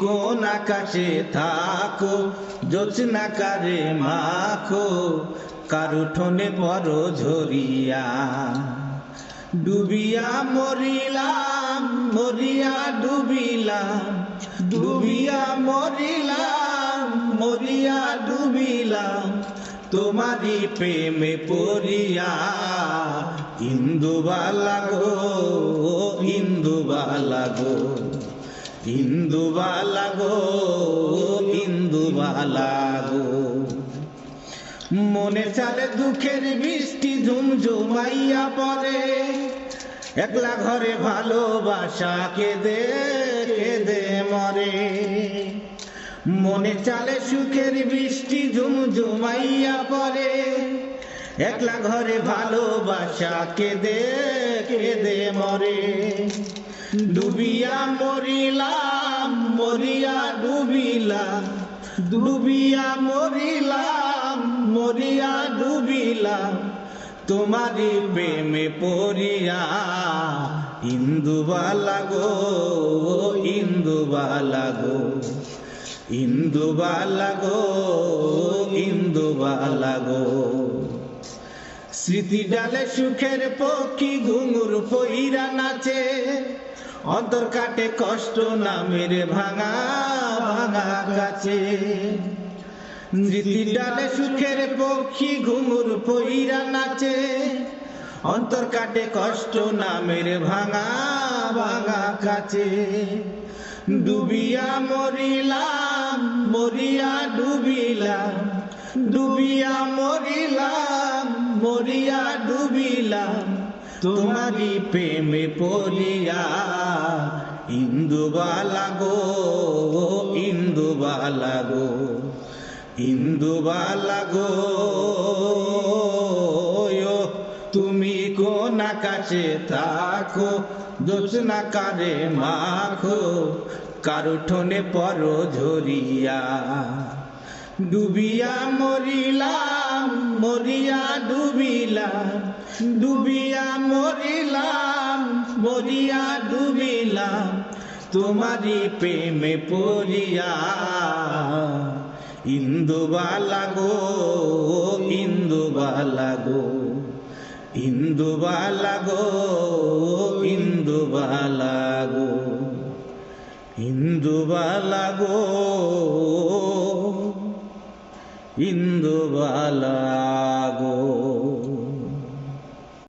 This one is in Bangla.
কোন আকাশে থাকো, জোৎস্না কারে মাখো, কারু ঠোনে বড় ঝরিয়া। ডুবিয়া মরিলাম, মরিয়া ডুবিলাম, ডুবিয়া মরিলাম, মরিয়া ডুবিলাম তোমারি প্রেমে পড়িয়া। ইন্দুবালা গো ইন্দুবালা গো। ইন্দুবালা গো ইন্দুবালা গো। মনে চালে দুঃখের বৃষ্টি ঝুমঝুমাইয়া পড়ে। একলা ঘরে ভালোবাসা কেঁদে কেঁদে মরে। মনে চালে সুখের বৃষ্টি ঝুমঝুমাইয়া পড়ে। একলা ঘরে ভালোবাসা কেঁদে কেঁদে মরে। ডুবিয়া মরিয়া ডুবিলাম ডুবিয়া মরিলাম মরিয়া ডুবিলাম তোমারি প্রেমে পড়িয়া, ইন্দুবালা গো ইন্দুবালা গো ইন্দুবালা গো ইন্দুবালা গো। স্মৃতি ডালে সুখের পক্ষী ঘুঙুর পইরা নাচে, অন্তর কাটে কষ্ট নামের ভাঙা ভাঙা কাছে স্মৃতি ডালে সুখের পক্ষী ঘুঙুর পইরা নাচে। অন্তর কাটে কষ্ট, নামের ভাঙা ভাঙা কাছে। ডুবিয়া মরিলাম, মরিয়া ডুবিলাম। ডুবিয়া মরিলাম, মরিয়া ডুবিলাম। তোমারি প্রেমে পড়িয়া ইন্দুবালা গো ইন্দুবালা গো ইন্দুবালা গো তুমি কোন আকাশে থাকো জোৎস্না কারে মাখো, কারও ঠোনে পর ঝরিয়া। ডুবিয়া মরিলাম, মরিয়া ডুবিলাম, ডুবিয়া মরিলাম মরিয়া ডুবিলাম তোমারি প্রেমে পড়িয়া। ইন্দুবালা গো ইন্দুবালা গো ইন্দুবালা গো ইন্দুবালা গো ইন্দুবালা গো, ইন্দুবালা